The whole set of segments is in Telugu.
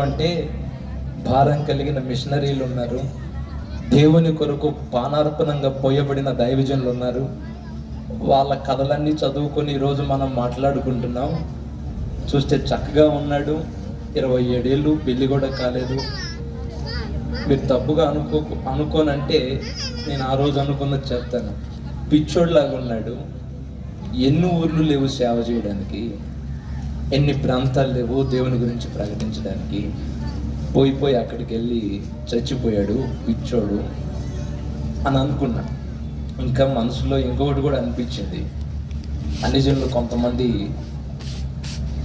అంటే భారం కలిగిన మిషనరీలు ఉన్నారు. దేవుని కొరకు పానార్పణంగా పోయబడిన దైవజనులు ఉన్నారు. వాళ్ళ కథలన్నీ చదువుకొని ఈరోజు మనం మాట్లాడుకుంటున్నాం. చూస్తే చక్కగా ఉన్నాడు. ఇరవై ఏడేళ్ళు పెళ్ళి కూడా కాలేదు. మీరు తప్పుగా అనుకో అనుకోనంటే నేను ఆ రోజు అనుకున్నది చెప్తాను. పిచ్చోడ్లాగా ఉన్నాడు. ఎన్ని ఊర్లు లేవు సేవ చేయడానికి. ఎన్ని ప్రాంతాలు లేవు దేవుని గురించి ప్రకటించడానికి పోయి పోయి అక్కడికి వెళ్ళి చచ్చిపోయాడు పిచ్చోడు అని అనుకున్నా. ఇంకా మనసులో ఇంకొకటి కూడా అనిపించింది. అన్ని జనులు కొంతమంది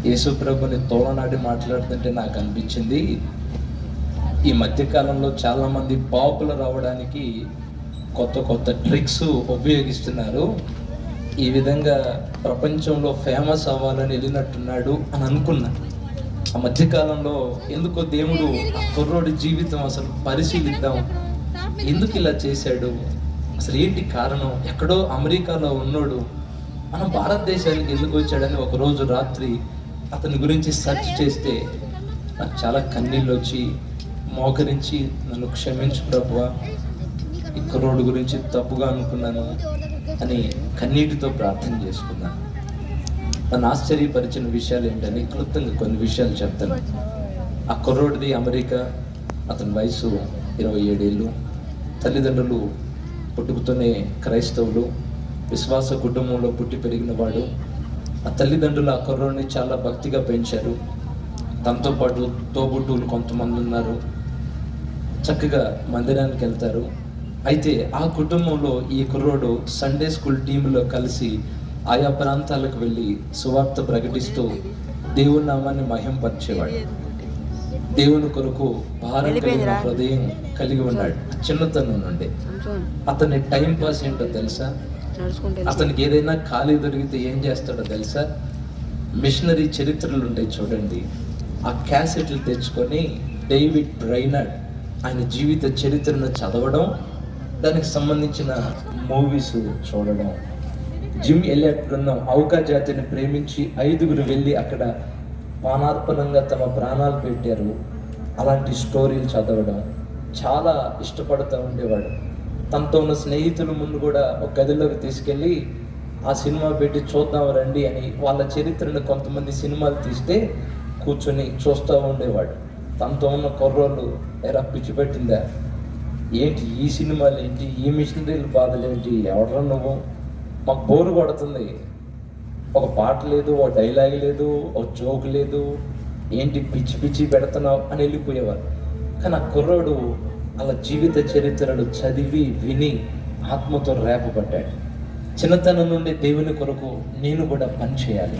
యేసుప్రభుని తోలనాడి మాట్లాడుతుంటే నాకు అనిపించింది. ఈ మధ్యకాలంలో చాలామంది పాపులర్ అవ్వడానికి కొత్త కొత్త ట్రిక్స్ ఉపయోగిస్తున్నారు. ఈ విధంగా ప్రపంచంలో ఫేమస్ అవ్వాలని వెళ్ళినట్టున్నాడు అని అనుకున్నా. ఆ మధ్యకాలంలో ఎందుకో దేవుడు ఆ కుర్రోడి జీవితం అసలు పరిశీలిద్దాం. ఎందుకు ఇలా చేశాడు? అసలు ఏంటి కారణం? ఎక్కడో అమెరికాలో ఉన్నోడు. మన భారతదేశానికి ఎందుకు వచ్చాడని ఒకరోజు రాత్రి అతని గురించి సెర్చ్ చేస్తే నాకు చాలా కన్నీళ్ళు వచ్చి మోకరించి నన్ను క్షమించు ప్రభువా ఈ కుర్రోడు గురించి తప్పుగా అనుకున్నాను. అని కన్నీటితో ప్రార్థన చేసుకున్నాను. నన్ను ఆశ్చర్యపరిచిన విషయాలు ఏంటని క్లుప్తంగా కొన్ని విషయాలు చెప్తాను. ఆ కుర్రోడిది అమెరికా అతని వయసు ఇరవై ఏడేళ్ళు. తల్లిదండ్రులు పుట్టుకతోనే క్రైస్తవులు. విశ్వాస కుటుంబంలో పుట్టి పెరిగిన వాడు. ఆ తల్లిదండ్రులు ఆ కుర్రోడిని చాలా భక్తిగా పెంచారు. తనతో పాటు తోబుట్టువులు కొంతమంది ఉన్నారు. చక్కగా మందిరానికి వెళ్తారు. అయితే ఆ కుటుంబంలో ఈ కుర్రోడు సండే స్కూల్ టీంలో కలిసి ఆయా ప్రాంతాలకు వెళ్ళి సువార్త ప్రకటిస్తూ దేవుని నామాన్ని మహింపరిచేవాడు. దేవుని కొరకు భారం కలిగిన హృదయం కలిగి ఉన్నాడు. చిన్నతనం నుండి. అతని టైం పాస్ ఏంటో తెలుసా? అతనికి ఏదైనా ఖాళీ దొరికితే ఏం చేస్తాడో తెలుసా? మిషనరీ చరిత్రలు ఉంటాయి చూడండి. ఆ క్యాసెట్లు తెచ్చుకొని డేవిడ్ బ్రైనర్డ్ ఆయన జీవిత చరిత్రను చదవడం దానికి సంబంధించిన మూవీస్ చూడడం. జిమ్ ఎలియట్ బృందం అవుకా జాతిని ప్రేమించి ఐదుగురు వెళ్ళి అక్కడ పానార్పణంగా తమ ప్రాణాలు పెట్టారు. అలాంటి స్టోరీలు చదవడం చాలా ఇష్టపడుతూ ఉండేవాడు. తనతో ఉన్న స్నేహితుల ముందు కూడా ఒక గదిలోకి తీసుకెళ్ళి ఆ సినిమా పెట్టి చూద్దాం రండి అని వాళ్ళ చరిత్రను కొంతమంది సినిమాలు తీస్తే కూర్చొని చూస్తూ ఉండేవాడు. తనతో ఉన్న కుర్రోళ్ళు ఎరా పిచ్చి పెట్టిందా? ఏంటి ఈ సినిమాలు ఏంటి ఈ మిషనరీల బాధలు ఏంటి ఎవడరా నువ్వు? మాకు బోరు కొడుతుంది. ఒక పాట లేదు ఒక డైలాగ్ లేదు ఒక జోక్ లేదు. ఏంటి పిచ్చి పిచ్చి పెడుతున్నావు అని వెళ్ళిపోయేవారు. కానీ ఆ కుర్రోడు అలా జీవిత చరిత్రలు చదివి విని ఆత్మతో రేపబడ్డాడు చిన్నతనం నుండి దేవుని కొరకు నేను కూడా పని చేయాలి.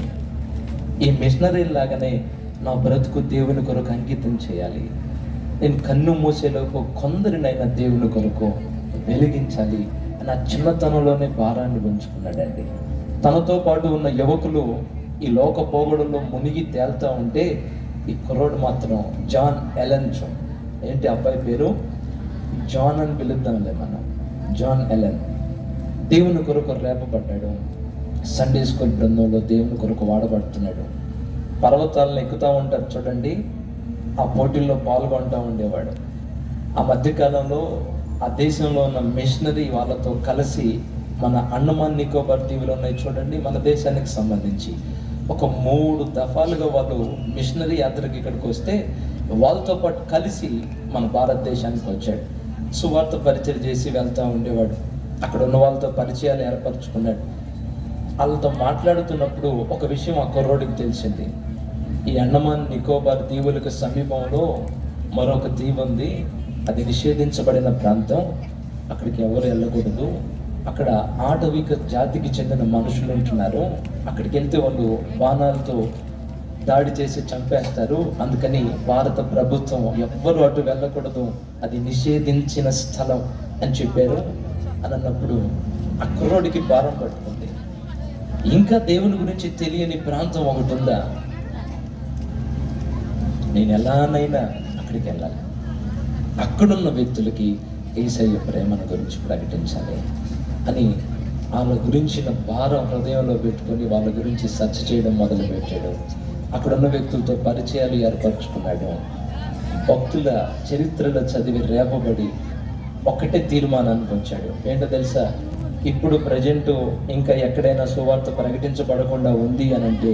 ఈ మిషనరీ లాగానే నా బ్రతుకు దేవుని కొరకు అంకితం చేయాలి. నేను కన్ను మూసేలోపు కొందరినైనా దేవుని కొరకు వెలిగించాలి అని ఆ చిన్నతనంలోనే భారాన్ని ఉంచుకున్నాడండి తనతో పాటు ఉన్న యువకులు ఈ లోక పోగడంలో మునిగి తేల్తా ఉంటే ఈ కుర్రోడు మాత్రం జాన్ ఎలెన్ ఏంటి అబ్బాయి పేరు? జాన్ అని పిలుద్దాంలే మనం. John Ellen. దేవుని కొరకు రేపబడ్డాడు. సండే స్కూల్ బృందంలో దేవుని కొరకు వాడబడుతున్నాడు. పర్వతాలను ఎక్కుతూ ఉంటారు చూడండి. ఆ పోటీల్లో పాల్గొంటూ ఉండేవాడు. ఆ మధ్యకాలంలో ఆ దేశంలో ఉన్న మిషనరీ వాళ్ళతో కలిసి మన అండమాన్ నికోబార్ దీవులు ఉన్నాయి చూడండి మన దేశానికి సంబంధించి. ఒక మూడు దఫాలుగా వాళ్ళు మిషనరీ యాత్రకి ఇక్కడికి వస్తే వాళ్ళతో పాటు కలిసి మన భారతదేశానికి వచ్చాడు. సువార్త పరిచయం చేసి వెళ్తూ ఉండేవాడు. అక్కడ ఉన్న వాళ్ళతో పరిచయాలు ఏర్పరచుకున్నాడు. వాళ్ళతో మాట్లాడుతున్నప్పుడు ఒక విషయం ఆ కుర్రోడికి తెలిసింది. ఈ అండమాన్ నికోబార్ దీవులకు సమీపంలో మరొక దీవు ఉంది. అది నిషేధించబడిన ప్రాంతం. అక్కడికి ఎవరు వెళ్ళకూడదు. అక్కడ ఆటవిక జాతికి చెందిన మనుషులు ఉంటున్నారు. అక్కడికి వెళ్తే వాళ్ళు బాణాలతో దాడి చేసి చంపేస్తారు. అందుకని భారత ప్రభుత్వం ఎవ్వరు అటు వెళ్ళకూడదు. అది నిషేధించిన స్థలం అని చెప్పారు. అని అన్నప్పుడు ఆ కుర్రోడికి భారం పడుతుంది. ఇంకా దేవుని గురించి తెలియని ప్రాంతం ఒకటి ఉందా? నేను ఎలానైనా అక్కడికి వెళ్ళాలి. అక్కడున్న వ్యక్తులకి ఏసయ్య ప్రేమను గురించి ప్రకటించాలి అని వాళ్ళ గురించిన భారం హృదయంలో పెట్టుకొని వాళ్ళ గురించి సర్చ్ చేయడం మొదలు పెట్టాడు. అక్కడున్న వ్యక్తులతో పరిచయాలు ఏర్పరచుకున్నాడు. భక్తుల చరిత్రలో చదివి రేపబడి ఒక్కటే తీర్మానానికి వచ్చాడు. ఏంటో తెలుసా? ఇప్పుడు ప్రజెంట్ ఇంకా ఎక్కడైనా సువార్త ప్రకటించబడకుండా ఉంది అని అంటే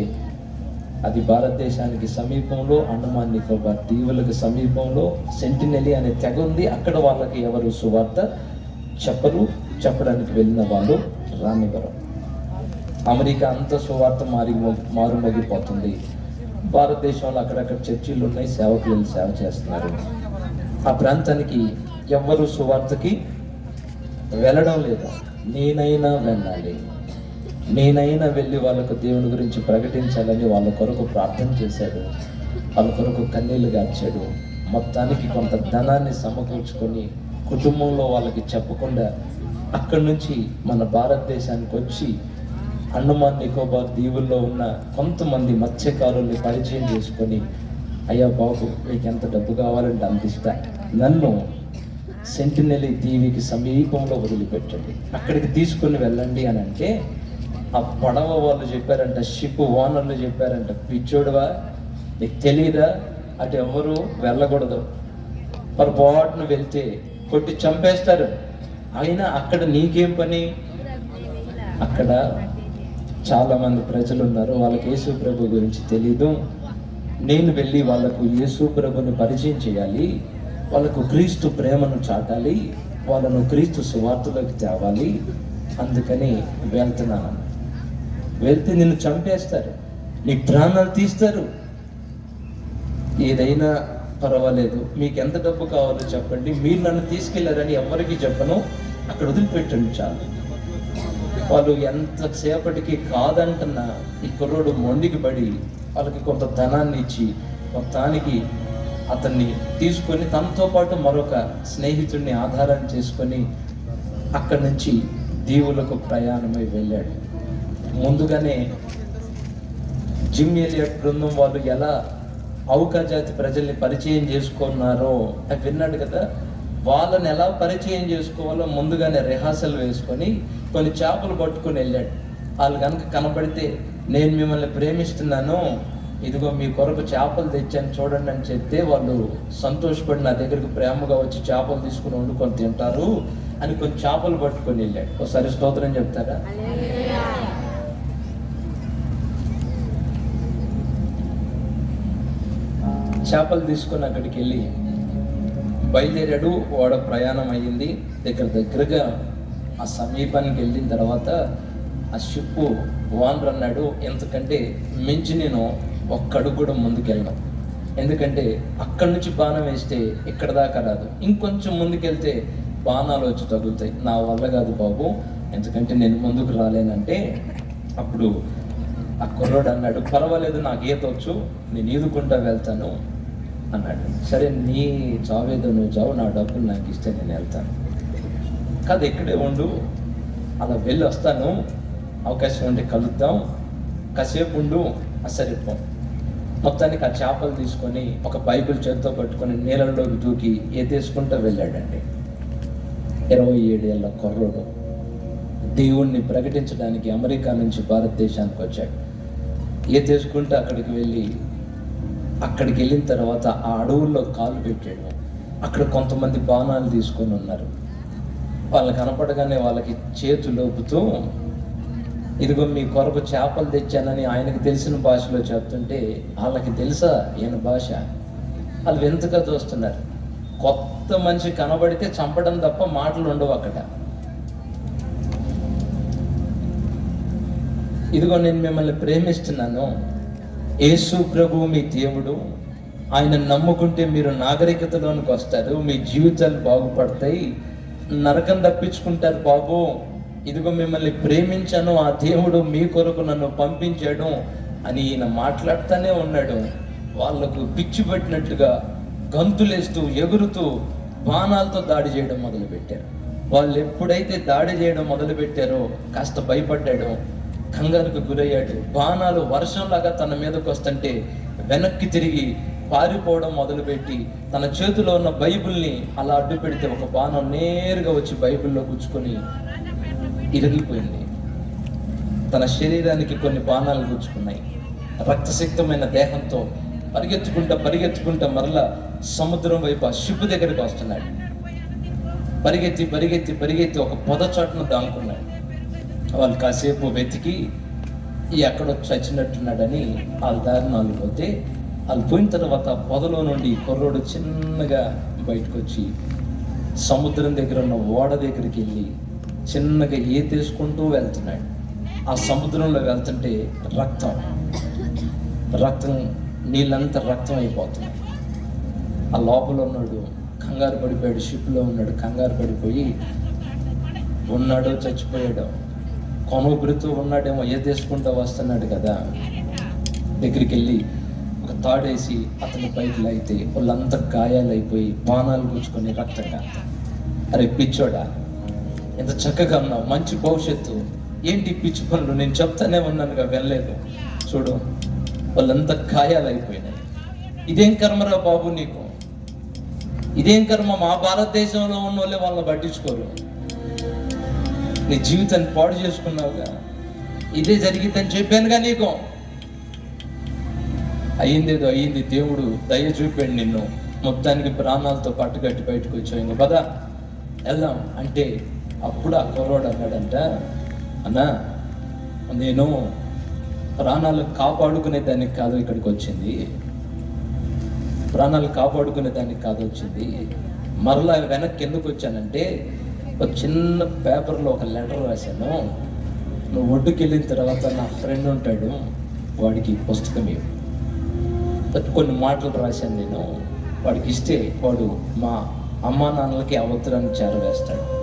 అది భారతదేశానికి సమీపంలో అండమాన్ నికోబార్ దీవులకు సమీపంలో సెంటినెలి అనే తెగ ఉంది. అక్కడ వాళ్ళకి ఎవరు సువార్త చెప్పరు చెప్పడానికి వెళ్ళిన వాళ్ళు రానివ్వరు. అమెరికా అంత సువార్త మారి మారుమోగిపోతుంది. భారతదేశంలో అక్కడక్కడ చర్చిలు ఉన్నాయి సేవకులు వెళ్ళి సేవ చేస్తున్నారు. ఆ ప్రాంతానికి ఎవ్వరు సువార్తకి వెళ్ళడం లేదు. నేనైనా వెళ్ళాలి. నేనైనా వెళ్ళి వాళ్ళకు దేవుని గురించి ప్రకటించాలని వాళ్ళ కొరకు ప్రార్థన చేశాడు. వాళ్ళ కొరకు కన్నీళ్ళు గార్చాడు. మొత్తానికి కొంత ధనాన్ని సమకూర్చుకొని కుటుంబంలో వాళ్ళకి చెప్పకుండా అక్కడి నుంచి మన భారతదేశానికి వచ్చి అండమాన్ నికోబార్ దీవుల్లో ఉన్న కొంతమంది మత్స్యకారుల్ని పరిచయం చేసుకొని అయ్యా బాబు మీకు ఎంత డబ్బు కావాలంటే అందిస్తా నన్ను సెంటినెలి దీవికి సమీపంలో వదిలిపెట్టండి. అక్కడికి తీసుకొని వెళ్ళండి అని అంటే ఆ పడవ వాళ్ళు చెప్పారంట షిప్ ఓనర్లు చెప్పారంట పిచ్చోడువా నీకు తెలియదా అటు ఎవరు వెళ్ళకూడదు. పొరపాటును వెళ్తే కొట్టి చంపేస్తారు. అయినా అక్కడ నీకేం పని? అక్కడ చాలా మంది ప్రజలు ఉన్నారు వాళ్ళకి యేసు ప్రభు గురించి తెలీదు. నేను వెళ్ళి వాళ్ళకు యేసు ప్రభుని పరిచయం చేయాలి. వాళ్ళకు క్రీస్తు ప్రేమను చాటాలి. వాళ్ళను క్రీస్తు సువార్తలోకి తేవాలి. అందుకని వెళ్తున్నాను. వెళ్తే నిన్ను చంపేస్తారు. నీ ప్రాణాలు తీస్తారు. ఏదైనా పర్వాలేదు. మీకు ఎంత డబ్బు కావాలో చెప్పండి. మీరు నన్ను తీసుకెళ్ళారని ఎవరికి చెప్పను. అక్కడ వదిలిపెట్టండి చాలు. వాళ్ళు ఎంతసేపటికి కాదంటున్న ఈ కుర్రోడు మొండికి పడి వాళ్ళకి కొంత ధనాన్ని ఇచ్చి మొత్తానికి అతన్ని తీసుకొని తనతో పాటు మరొక స్నేహితుడిని ఆధారం చేసుకొని అక్కడి నుంచి దీవులకు ప్రయాణమై వెళ్ళాడు. ముందుగానే జిమ్ ఎలియట్ బృందం వాళ్ళు ఎలా ఔకా జాతి ప్రజల్ని పరిచయం చేసుకున్నారో అవి విన్నాడు కదా. వాళ్ళని ఎలా పరిచయం చేసుకోవాలో ముందుగానే రిహార్సల్ వేసుకొని కొన్ని చేపలు పట్టుకొని వెళ్ళాడు. వాళ్ళు కనుక కనపడితే నేను మిమ్మల్ని ప్రేమిస్తున్నాను ఇదిగో మీ కొరకు చేపలు తెచ్చాను చూడండి అని చెప్తే వాళ్ళు సంతోషపడి నా దగ్గరికి ప్రేమగా వచ్చి చేపలు తీసుకుని వండుకొని తింటారు అని కొన్ని చేపలు పట్టుకొని వెళ్ళాడు. ఒకసారి స్తోత్రం చెప్తారా? చేపలు తీసుకొని అక్కడికి వెళ్ళి బయలుదేరాడు. వాడ ప్రయాణం అయ్యింది. దగ్గర దగ్గరగా ఆ సమీపానికి వెళ్ళిన తర్వాత ఆ షిప్ ఓనర్ అన్నాడు ఎందుకంటే మించి నేను ఒక్కడు కూడా ముందుకెళ్ళను. ఎందుకంటే అక్కడి నుంచి బాణం వేస్తే ఇక్కడ దాకా రాదు. ఇంకొంచెం ముందుకెళ్తే బాణాలు వచ్చి తగులుతాయి. నా వల్ల కాదు బాబు. ఎందుకంటే నేను ముందుకు రాలేనంటే అప్పుడు ఆ కుర్రోడు అన్నాడు పర్వాలేదు నాకు ఈత వచ్చు నేను ఈదుకుంటా వెళ్తాను. అన్నాడు. సరే నీ చావేదో నువ్వు చావు నా డబ్బులు నాకు ఇస్తే నేను వెళ్తాను. కాదు ఇక్కడే ఉండు అలా వెళ్ళి వస్తాను అవకాశం ఉంటే కలుద్దాం కాసేపు ఉండు అసరిపో పో మొత్తానికి ఆ చేపలు తీసుకొని ఒక బైబిల్ చేతితో పట్టుకొని నీళ్ళలోకి దూకి ఎదేసుకుంటూ వెళ్ళాడండి. ఇరవై ఏడేళ్ళ కుర్రోడు. దేవుణ్ణి ప్రకటించడానికి అమెరికా నుంచి భారతదేశానికి వచ్చాడు. ఏ తీసుకుంటే అక్కడికి వెళ్ళి అక్కడికి వెళ్ళిన తర్వాత ఆ అడవుల్లో కాలు పెట్టాడు. అక్కడ కొంతమంది బాణాలు తీసుకొని ఉన్నారు. వాళ్ళు కనపడగానే వాళ్ళకి చేతులు ఇదిగో మీ కొరకు చేపలు తెచ్చానని ఆయనకు తెలిసిన భాషలో చెప్తుంటే వాళ్ళకి తెలుసా ఈయన భాష? వాళ్ళు వింతగా చూస్తున్నారు. కొత్త మనిషి కనబడితే చంపడం తప్ప మాటలు ఉండవు అక్కడ. ఇదిగో నేను మిమ్మల్ని ప్రేమిస్తున్నాను. యేసు ప్రభు మీ దేవుడు. ఆయన నమ్ముకుంటే మీరు నాగరికతలోనికి వస్తారు. మీ జీవితాలు బాగుపడతాయి. నరకం తప్పించుకుంటారు బాబు. ఇదిగో మిమ్మల్ని ప్రేమించాను. ఆ దేవుడు మీ కొరకు నన్ను పంపించాడు అని ఈయన మాట్లాడుతూనే ఉన్నాడు. వాళ్ళకు పిచ్చి పెట్టినట్టుగా గంతులేస్తూ ఎగురుతూ బాణాలతో దాడి చేయడం మొదలుపెట్టారు. వాళ్ళు ఎప్పుడైతే దాడి చేయడం మొదలుపెట్టారో కాస్త భయపడ్డాడు. కంగారుకు గురయ్యాడు. బాణాలు వర్షంలాగా తన మీదకు వస్తుంటే వెనక్కి తిరిగి పారిపోవడం మొదలుపెట్టి తన చేతిలో ఉన్న బైబిల్ని అలా అడ్డు పెడితే ఒక బాణం నేరుగా వచ్చి బైబిల్లో గుచ్చుకొని ఇరిగిపోయింది. తన శరీరానికి కొన్ని బాణాలు గుచ్చుకున్నాయి. రక్తసిక్తమైన దేహంతో పరిగెత్తుకుంటా పరిగెత్తుకుంటా మరలా సముద్రం వైపు ఆ షిప్ దగ్గరికి వస్తున్నాడు. పరిగెత్తి పరిగెత్తి పరిగెత్తి ఒక పొద చాటును దాముకున్నాడు. వాళ్ళు కాసేపు వెతికి ఈ ఎక్కడో చచ్చినట్టున్నాడని వాళ్ళ దారిని వాళ్ళు పోతే వాళ్ళు పోయిన తర్వాత పొదలో నుండి కుర్రోడు చిన్నగా బయటకు వచ్చి సముద్రం దగ్గర ఉన్న ఓడ దగ్గరికి వెళ్ళి చిన్నగా ఈతేసుకుంటూ వెళ్తున్నాడు. ఆ సముద్రంలో వెళ్తుంటే రక్తం రక్తం నీళ్ళంతా రక్తం అయిపోతుంది. ఆ లోపల ఉన్నాడు కంగారు పడిపోయాడు షిప్లో ఉన్నాడు కంగారు పడిపోయి ఉన్నాడో చచ్చిపోయాడో కొనుగురుతూ ఉన్నాడేమో ఏ తీసుకుంటూ వస్తున్నాడు కదా. దగ్గరికి వెళ్ళి ఒక తాడేసి అతని పైకి అయితే వాళ్ళంతా గాయాలైపోయి బాణాలు గుచ్చుకొని రక్తం అరే పిచ్చోడా ఎంత చక్కగా ఉన్నావు మంచి భవిష్యత్తు. ఏంటి పిచ్చి పనులు? నేను చెప్తానే ఉన్నానుగా వెళ్ళలేదు. చూడు వాళ్ళంతా గాయాలైపోయినాయి. ఇదేం కర్మరా బాబు నీకు? ఇదేం కర్మ? మా భారతదేశంలో ఉన్న వాళ్ళే వాళ్ళని పట్టించుకోరు. నీ జీవితాన్ని పాడు చేసుకున్నావుగా? ఇదే జరిగిందని చెప్పానుగా నీకు? అయ్యిందేదో అయ్యింది. దేవుడు దయ చూపాడు నిన్ను. మొత్తానికి ప్రాణాలతో పట్టుకట్టి బయటకు వచ్చావు. ఇంక పద. వెళ్దాం. అంటే అప్పుడు ఆ కుర్రోడు అన్నాడంట అన్నా నేను ప్రాణాలు కాపాడుకునే దానికి కాదు ఇక్కడికి వచ్చింది. ప్రాణాలు కాపాడుకునే దానికి కాదు వచ్చింది. మరలా వెనక్కి ఎందుకు వచ్చానంటే ఒక చిన్న పేపర్లో ఒక లెటర్ రాశాను. నువ్వు ఒడ్డుకి వెళ్ళిన తర్వాత నా ఫ్రెండ్ ఉంటాడు వాడికి పుస్తకం ఇవ్వు. కొన్ని మాటలు రాశాను నేను. వాడికి ఇస్తే వాడు మా అమ్మా నాన్నలకి అవతరాన్ని చేరవేస్తాడు.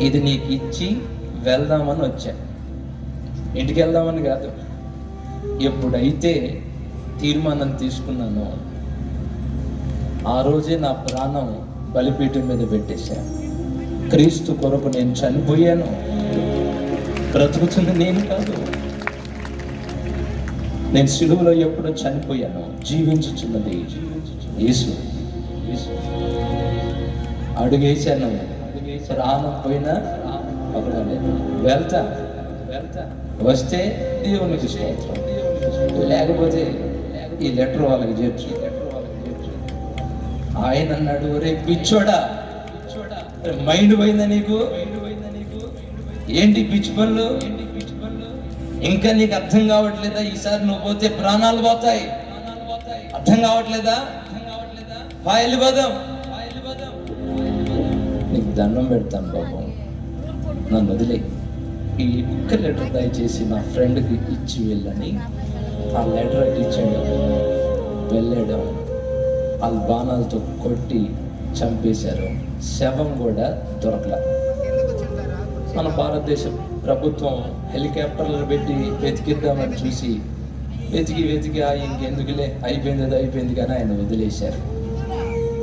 ఇది నీకు ఇచ్చి వెళ్దామని వచ్చా. ఇంటికి వెళ్దామని కాదు. ఎప్పుడైతే తీర్మానం తీసుకున్నానో ఆ రోజే నా ప్రాణం బలిపీఠం మీద పెట్టేశాను క్రీస్తు కొరకు నేను చనిపోయాను. బ్రతుకుతుంది నేను కాదు. నేను సిలువలో ఎప్పుడో చనిపోయాను. జీవించుచున్నది యేసు. అడుగేశాను. ప్రాణం పోయినా పర్వాలేదు వెళ్తా. వెళ్తా వస్తే దేవునికి స్తోత్రం. లేకపోతే ఈ లెటర్ వాళ్ళకి చేర్చు. ఆయన అన్నాడు రే పిచ్చోడా మైండ్ పోయిందా నీకు? ఏంటి పిచ్చి పనులు? ఇంకా నీకు అర్థం కావట్లేదా? ఈసారి నువ్వు పోతే ప్రాణాలు పోతాయి. అర్థం కావట్లేదా? పాయలు పదం. నీకు దండం పెడతాను బాబు. నన్ను వదిలే. ఈ ఒక్క లెటర్ దయచేసి నా ఫ్రెండ్కి ఇచ్చి వెళ్ళని. ఆ లెటర్ అటు ఇచ్చాడు వెళ్ళాడు వాళ్ళ బాణాలతో కొట్టి చంపేశారు. శవం కూడా దొరకల. మన భారతదేశ ప్రభుత్వం హెలికాప్టర్లు పెట్టి వెతికిద్దామని చూసి వెతికి వెతికి ఆ ఇంకెందుకులే అయిపోయింది అది అయిపోయింది కానీ ఆయన వదిలేశారు.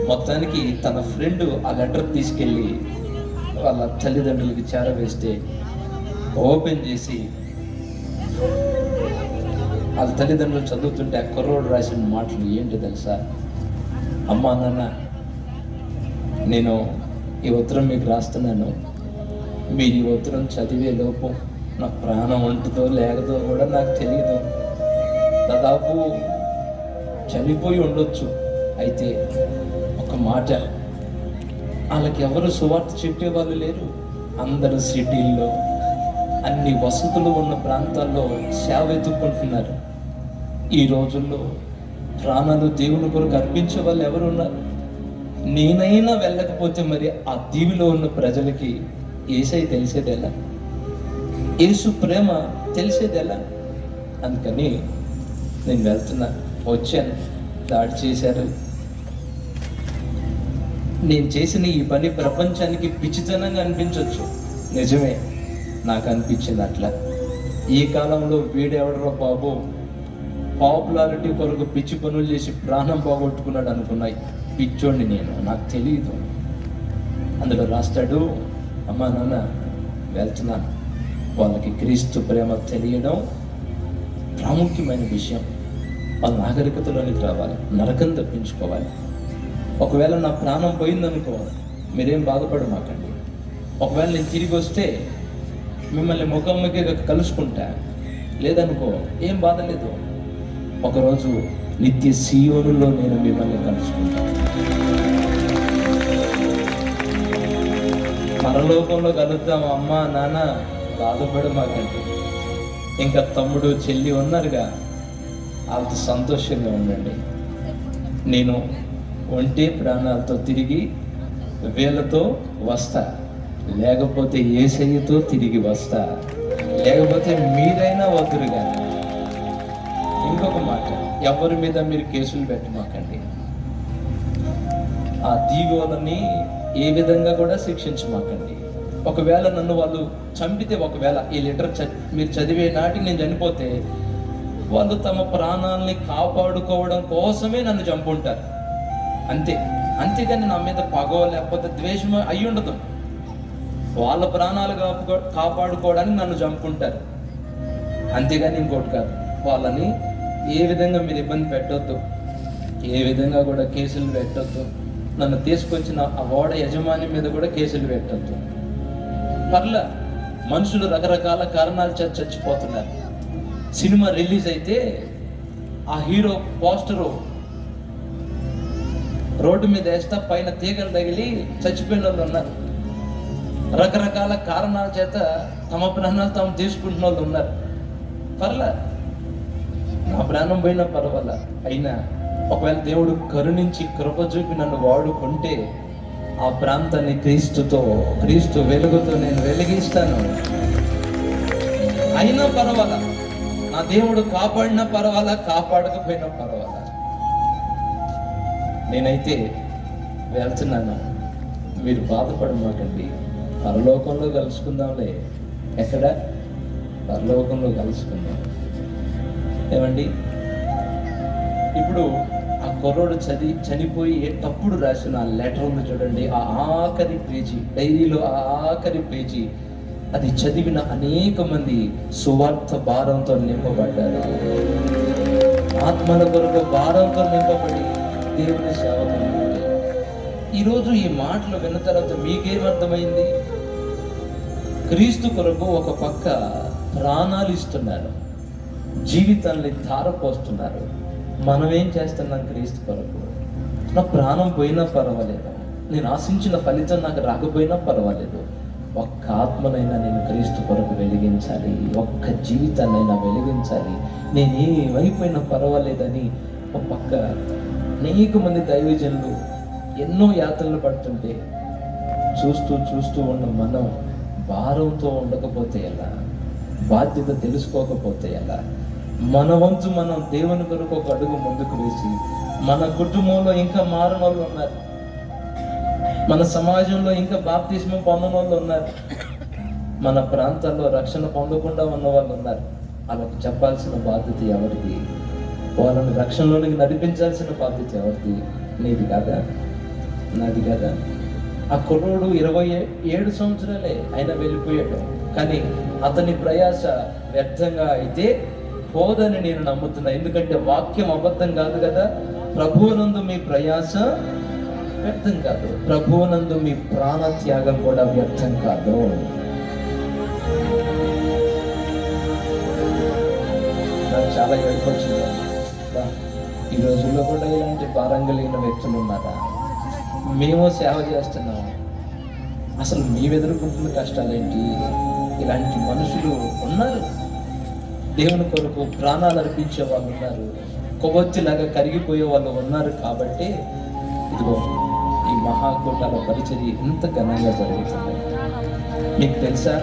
మొత్తానికి తన ఫ్రెండ్ ఆ లెటర్ తీసుకెళ్ళి వాళ్ళ తల్లిదండ్రులకి చేరవేస్తే ఓపెన్ చేసి వాళ్ళ తల్లిదండ్రులు చదువుతుంటే ఆ కుర్రోడు రాసిన మాటలు ఏంటి తెలుసా? అమ్మా నాన్న నేను ఈ ఉత్తరం మీకు రాస్తున్నాను. మీరు ఈ ఉత్తరం చదివే లోపం నా ప్రాణం ఉంటుందో లేకదో కూడా నాకు తెలియదు దాదాపు చనిపోయి ఉండొచ్చు. అయితే ఒక మాట వాళ్ళకి ఎవరు సువార్త చెప్పేవాళ్ళు లేరు. అందరూ సిటీల్లో అన్ని వసతులు ఉన్న ప్రాంతాల్లో సేవ ఎత్తుక్కుంటున్నారు. ఈ రోజుల్లో ప్రాణాలు దేవుని కొరకు అర్పించే వాళ్ళు ఎవరు ఉన్నారు నేనైనా వెళ్ళకపోతే మరి ఆ దీవిలో ఉన్న ప్రజలకి ఏసై తెలిసేదెలా యేసు ప్రేమ తెలిసేదెలా అందుకని నేను వెళ్తున్నా. వచ్చాను. దాడి చేశారు. నేను చేసిన ఈ పని ప్రపంచానికి పిచ్చితనంగా అనిపించవచ్చు నిజమే నాకు అనిపించింది అట్లా. ఈ కాలంలో వీడెవడరో బాబు? పాపులారిటీ కొరకు పిచ్చి పనులు చేసి ప్రాణం పోగొట్టుకున్నాడు అనుకున్నాయి. పిచ్చోండి నేను. నాకు తెలియదు అందులో రాస్తాడు అమ్మా నాన్న వెళ్తున్నాను. వాళ్ళకి క్రీస్తు ప్రేమ తెలియడం ప్రాముఖ్యమైన విషయం. వాళ్ళ నాగరికతలోనికి రావాలి నరకం తప్పించుకోవాలి. ఒకవేళ నా ప్రాణం పోయిందనుకో మీరేం బాధపడమాకండి ఒకవేళ నేను తిరిగి వస్తే మిమ్మల్ని ముఖాముఖిగా కలుసుకుంటా. లేదనుకో ఏం బాధ లేదు. ఒకరోజు నిత్య సీయోనులో నేను మిమ్మల్ని కలుసుకుంటాను. పరలోకంలో కలుద్దాం అమ్మ నాన్న బాధపడు మాకండి ఇంకా తమ్ముడు చెల్లి ఉన్నారుగా వాళ్ళతో సంతోషంగా ఉండండి. నేను ఒంటి ప్రాణాలతో తిరిగి వీళ్ళతో వస్తా. లేకపోతే ఏసయ్యతో తిరిగి వస్తా. లేకపోతే మీరైనా వద్దురు కానీ ఇంకొక మాట. ఎవరి మీద మీరు కేసులు పెట్టమాకండి. ఆ దీవులని ఏ విధంగా కూడా శిక్షించమాకండి. ఒకవేళ నన్ను వాళ్ళు చంపితే ఒకవేళ ఈ లెటర్ చ మీరు చదివే నాటికి నేను చనిపోతే వాళ్ళు తమ ప్రాణాలని కాపాడుకోవడం కోసమే నన్ను చంపుంటారు. అంతే. అంతేగాని నా మీద పగో లేకపోతే ద్వేషం అయి ఉండదు వాళ్ళ ప్రాణాలు కాపు కాపాడుకోవడానికి నన్ను చంపుకుంటారు అంతేగాని ఇంకోటి కాదు. వాళ్ళని ఏ విధంగా మీరు ఇబ్బంది పెట్టొద్దు? ఏ విధంగా కూడా కేసులు పెట్టొద్దు? నన్ను తీసుకొచ్చిన ఆ ఓడ యజమాని మీద కూడా కేసులు పెట్టొద్దు. పర్లే మనుషులు రకరకాల కారణాల చేత చచ్చిపోతున్నారు. సినిమా రిలీజ్ అయితే ఆ హీరో పోస్టరు రోడ్డు మీద వేస్తా పైన తీగలు తగిలి చచ్చిపోయిన వాళ్ళు ఉన్నారు. రకరకాల కారణాల చేత తమ ప్రాణాలు తాము తీసుకుంటున్న వాళ్ళు ఉన్నారు. పర్లే నా ప్రాణం పోయినా పర్వాలా. అయినా ఒకవేళ దేవుడు కరుణించి కృప చూపి నన్ను వాడుకుంటే ఆ ప్రాంతాన్ని క్రీస్తుతో క్రీస్తు వెలుగుతో నేను వెలిగిస్తాను. అయినా పర్వాలా. నా దేవుడు కాపాడినా పర్వాలా కాపాడకపోయినా పర్వాలా. నేనైతే వెళ్తున్నాను. మీరు బాధపడమాకండి. పరలోకంలో కలుసుకుందాంలే. ఎక్కడ? పరలోకంలో కలుసుకుందాం. ఏమండి ఇప్పుడు ఆ కుర్రోడు చదివి చనిపోయి తప్పుడు రాసిన ఆ లెటర్ ఉంది చూడండి ఆ ఆఖరి పేజీ డైరీలో ఆ ఆఖరి పేజీ అది చదివిన అనేక మంది సువార్త భారంతో నింపబడ్డారు. ఆత్మల కొరకు భారంతో నింపబడి దేవుని సేవకు ఈరోజు ఈ మాటలు విన్న తర్వాత మీకేమర్థమైంది? క్రీస్తు కొరకు ఒక పక్క ప్రాణాలు ఇస్తున్నారు. జీవితాన్ని ధారపోస్తున్నారు. మనం ఏం చేస్తున్నాం క్రీస్తు కొరకు? నా ప్రాణం పోయినా పర్వాలేదు. నేను ఆశించిన ఫలితం నాకు రాకపోయినా పర్వాలేదు. ఒక్క ఆత్మనైనా నేను క్రీస్తు కొరకు వెలిగించాలి. ఒక్క జీవితాన్నైనా వెలిగించాలి. నేను ఏమైపోయినా పర్వాలేదని ఒక పక్క అనేక మంది దైవజనులు ఎన్నో యాత్రలు పడుతుంటే చూస్తూ చూస్తూ ఉన్న మనం భారంతో ఉండకపోతే ఎలా? బాధ్యత తెలుసుకోకపోతే ఎలా? మన వంతు మనం దేవుని కొరకు ఒక అడుగు ముందుకు వేసి మన కుటుంబంలో ఇంకా మారిన వాళ్ళు ఉన్నారు. మన సమాజంలో ఇంకా బాప్తిస్మం పొందని వాళ్ళు ఉన్నారు. మన ప్రాంతాల్లో రక్షణ పొందకుండా ఉన్న వాళ్ళు ఉన్నారు. వాళ్ళకి చెప్పాల్సిన బాధ్యత ఎవరిది? వాళ్ళని రక్షణలోనికి నడిపించాల్సిన బాధ్యత ఎవరిది? నీది కాదా? నాది కదా? ఆ కుర్రోడు ఇరవై ఏడు సంవత్సరాలే ఆయన వెళ్ళిపోయాడు. కానీ అతని ప్రయాస వ్యర్థంగా అయితే పోదని నేను నమ్ముతున్నా. ఎందుకంటే వాక్యం అబద్ధం కాదు కదా? ప్రభువునందు మీ ప్రయాస వ్యర్థం కాదు. ప్రభువునందు మీ ప్రాణ త్యాగం కూడా వ్యర్థం కాదు. నాకు చాలా ఏడుకొచ్చింది ఈ రోజుల్లో కూడా ఇలాంటి భారం కలిగిన వ్యక్తులు ఉన్నారా? మేము సేవ చేస్తున్నాం. అసలు మేము ఎదుర్కొంటున్న కష్టాలేంటి? ఇలాంటి మనుషులు ఉన్నారు. దేవుని కొరకు ప్రాణాలు అర్పించే వాళ్ళు ఉన్నారు. కొవ్వొచ్చిలాగా కరిగిపోయే వాళ్ళు ఉన్నారు కాబట్టి ఇదిగో ఈ మహాకూటాల పరిచర్య ఇంత ఘనంగా జరుగుతుంది. మీకు తెలుసా?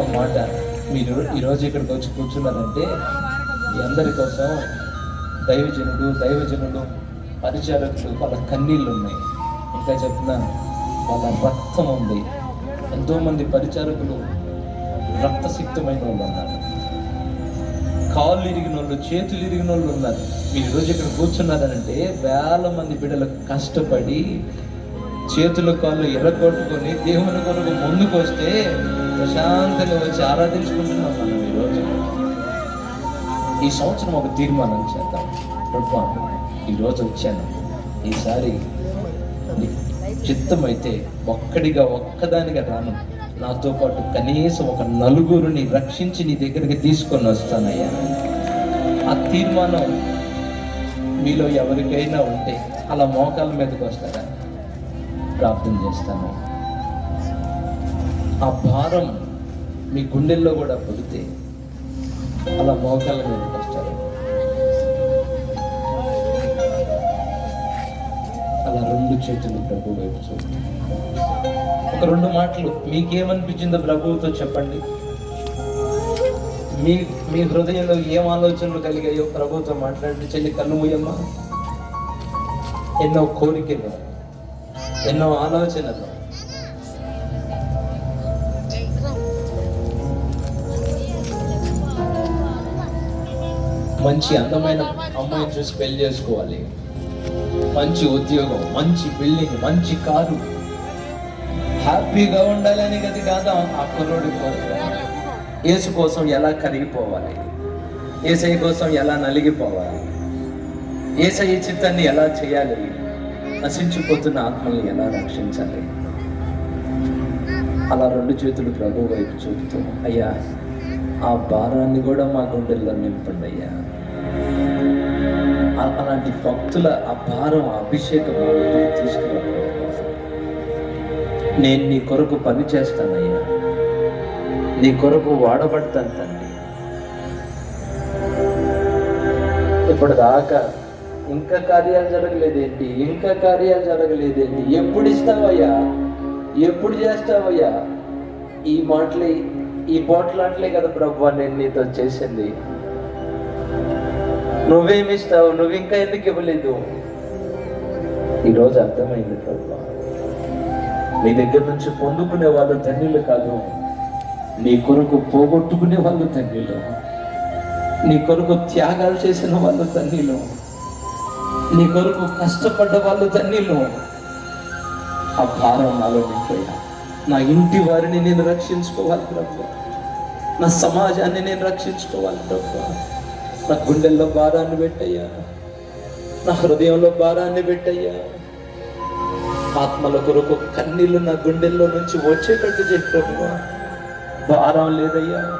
ఒక మాట. మీరు ఈరోజు ఇక్కడికి వచ్చి కూర్చున్నారంటే మీ అందరి కోసం దైవజనుడు దైవజనుడు పరిచారకులు వాళ్ళ కన్నీళ్ళు ఉన్నాయి. ఇంకా చెప్తున్నా వాళ్ళ రక్తం ఉంది. ఎంతోమంది పరిచారకులు రక్తసిక్తమైన వాళ్ళు ఉన్నారు. కాళ్ళు ఇరిగిన వాళ్ళు చేతులు ఇరిగిన వాళ్ళు ఉన్నారు. మీరు ఈరోజు ఇక్కడ కూర్చున్నారంటే వేల మంది బిడ్డలు కష్టపడి చేతులు కాళ్ళు ఎర్రగొట్టుకొని దేవుని కొరకు ముందుకు వస్తే ప్రశాంతంగా వచ్చి ఆరాధించుకుంటున్నాం మనం ఈరోజు. ఈ సంవత్సరం ఒక తీర్మానం చేద్దాం. ప్రభా ఈరోజు వచ్చాను. ఈసారి చిత్తమైతే ఒక్కడిగా ఒక్కదానిగా రాను. నాతో పాటు కనీసం ఒక నలుగురిని రక్షించి నీ దగ్గరికి తీసుకొని వస్తానయ్యా. ఆ తీర్మానం మీలో ఎవరికైనా ఉంటే అలా మోకాల మీదకి వస్తారా? ప్రార్థన చేస్తాను. ఆ భారం మీ గుండెల్లో కూడా పడితే అలా మోకాల మీదకి వస్తారు? అలా రెండు చేతులు ప్రభు వైపు చూడండి. ఒక రెండు మాటలు. మీకేమనిపించిందో ప్రభువుతో చెప్పండి. మీ మీ హృదయంలో ఏం ఆలోచనలు కలిగాయో ప్రభుత్వం మాట్లాడి చెల్లి కన్నుమూయమ్మ. ఎన్నో కోరికలు ఎన్నో ఆలోచనలు. మంచి అందమైన అమ్మాయిని చూసి పెళ్ళి చేసుకోవాలి. మంచి ఉద్యోగం మంచి బిల్డింగ్ మంచి కారు. హ్యాపీగా ఉండాలని గది కాదా? ఆ కుర్రోడి కోరిక యేసు కోసం ఎలా కరిగిపోవాలి? ఏసై కోసం ఎలా నలిగిపోవాలి? ఏసై చిత్తాన్ని ఎలా చేయాలి? నశించిపోతున్న ఆత్మల్ని ఎలా రక్షించాలి? అలా రెండు చేతులు ప్రభు వైపు చూపుతూ అయ్యా ఆ భారాన్ని కూడా మా గుండెల్లో నింపండి అయ్యా. అలాంటి భక్తుల ఆ భారం అభిషేకం తీసుకురావాలి నేను నీ కొరకు పని చేస్తానయ్యా. నీ కొరకు వాడబడతాను తండ్రి. ఇప్పుడు దాకా ఇంకా కార్యాలు జరగలేదేంటి? ఇంకా కార్యాలు జరగలేదేంటి? ఎప్పుడు ఇస్తావయ్యా? ఎప్పుడు చేస్తావయ్యా? ఈ మాటలే ఈ పోట్లాట్లే కదా ప్రభు నేను నీతో చేసింది. నువ్వేమిస్తావు నువ్వు ఇంకా ఎందుకు ఇవ్వలేదు? ఈరోజు అర్థమైంది ప్రభు. మీ దగ్గర నుంచి పొందుకునే వాళ్ళు ధన్యులు కాదు. నీ కొరకు పోగొట్టుకునే వాళ్ళు తండ్రిలో నీ కొరకు త్యాగాలు చేసిన వాళ్ళు తండ్రిలో నీ కొరకు కష్టపడ్డ వాళ్ళు తండ్రిలో ఆ భారం నాలో నింపోయా నా ఇంటి వారిని నేను రక్షించుకోవాలి ప్రభు. నా సమాజాన్ని నేను రక్షించుకోవాలి ప్రభు. నా గుండెల్లో భారాన్ని పెట్టయ్యా. నా హృదయంలో భారాన్ని పెట్టయ్యా. ఆత్మల కొరకు కన్నీళ్ళు నా గుండెల్లో నుంచి వచ్చేటట్టు చేయి భారం లేదయ్యా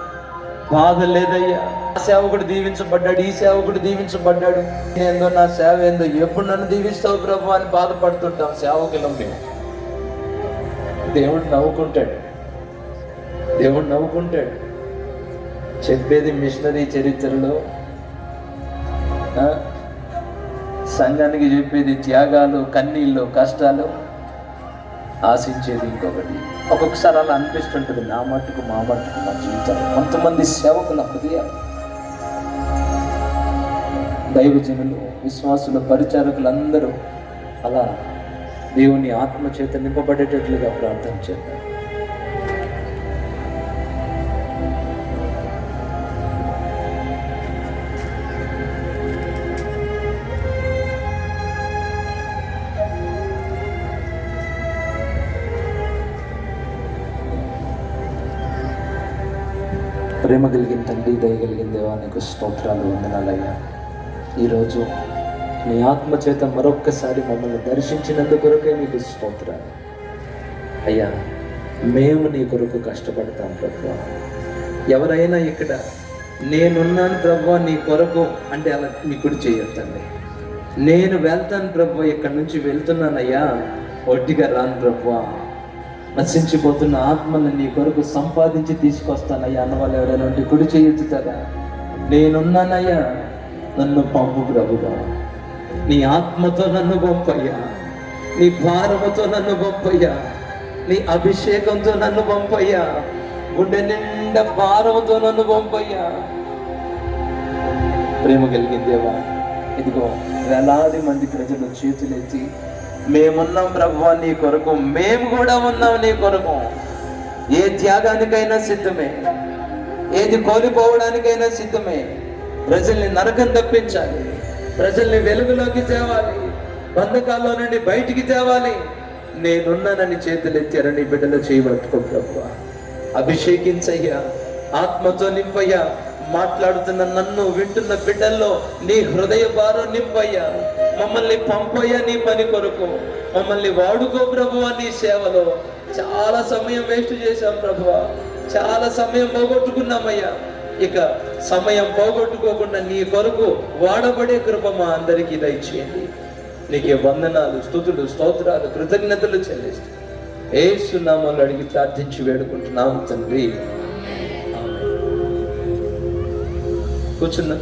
బాధ లేదయ్యా. ఆ సేవకుడు దీవించబడ్డాడు ఈ సేవకుడు దీవించబడ్డాడు. ఏందో నా సేవ ఏందో ఎప్పుడు నన్ను దీవిస్తావు ప్రభు అని బాధపడుతుంటాం సేవకులం మేము. దేవుడు నవ్వుకుంటాడు దేవుడు నవ్వుకుంటాడు. చెప్పేది మిషనరీ చరిత్రలో సంఘానికి చెప్పేది త్యాగాలు కన్నీళ్ళు కష్టాలు. ఆశించేది ఇంకొకటి. ఒక్కొక్కసారి అలా అనిపిస్తుంటుంది నా మట్టుకు మా మట్టుకు మా జీవితం కొంతమంది సేవకుల హృదయాలు దైవజనులు విశ్వాసులు పరిచారకులు అందరూ అలా దేవుని ఆత్మ చేత నింపబడేటట్లుగా ప్రార్థన చేద్దాం. ప్రేమ కలిగిన తండ్రి దయగలిగిన దేవా నీకు స్తోత్రాలు వందనాలయ్యా ఈరోజు నీ ఆత్మ చేత మరొక్కసారి మమ్మల్ని దర్శించినందు కొరకే నీకు స్తోత్రాలు. అయ్యా మేము నీ కొరకు కష్టపడతాం ప్రభు. ఎవరైనా ఇక్కడ నేనున్నాను ప్రభు నీ కొరకు అంటే అలా నీ కుడి చేయొద్దండి. నేను వెళ్తాను ప్రభు ఇక్కడి నుంచి వెళ్తున్నానయ్యా. ఒడ్డిగా రాను ప్రభు. నశించిపోతున్న ఆత్మని నీ కొరకు సంపాదించి తీసుకొస్తానయ్యా. అన్న వాళ్ళు ఎవరైనా ఉంటే కుడి చేయొచ్చుతారా నేనున్నానయ్యా నన్ను పంపు ప్రభుగా నీ ఆత్మతో నన్ను పంపయ్యా. నీ భారముతో నన్ను పంపయ్యా. నీ అభిషేకంతో నన్ను పంపయ్యా. గుండె నిండా భారముతో నన్ను పంపయ్యా. ప్రేమ కలిగిందేవా ఇదిగో వేలాది మంది ప్రజలు చేతులెత్తి మేమున్నాం ప్రభు నీ కొరకు. మేము కూడా ఉన్నాం నీ కొరకు. ఏ త్యాగానికైనా సిద్ధమే. ఏది కోల్పోవడానికైనా సిద్ధమే. ప్రజల్ని నరకం తప్పించాలి. ప్రజల్ని వెలుగులోకి తేవాలి. బంధకాల్లో నుండి బయటికి తేవాలి. నేనున్నానని చేతులెత్తారని బిడ్డలు చేయబట్టుకో ప్రభు అభిషేకించయ్యా. ఆత్మతో నింపయ్యా. మాట్లాడుతున్న నన్ను వింటున్న బిడ్డల్లో నీ హృదయ భారం నింపయ్యా. మమ్మల్ని పంపయ్యా నీ పని కొరకు. మమ్మల్ని వాడుకో ప్రభువా నీ సేవలో. చాలా సమయం వేస్ట్ చేశాం ప్రభువా చాలా సమయం పోగొట్టుకున్నామయ్యా. ఇక సమయం పోగొట్టుకోకుండా నీ కొరకు వాడబడే కృప మా అందరికీ దయచేయండి. నీకే వందనాలు స్తుతులు స్తోత్రాలు కృతజ్ఞతలు చెల్లిస్తాయి ఏ సున్నామాలు అడిగి ప్రార్థించి వేడుకుంటున్నాం తండ్రి. कुछ न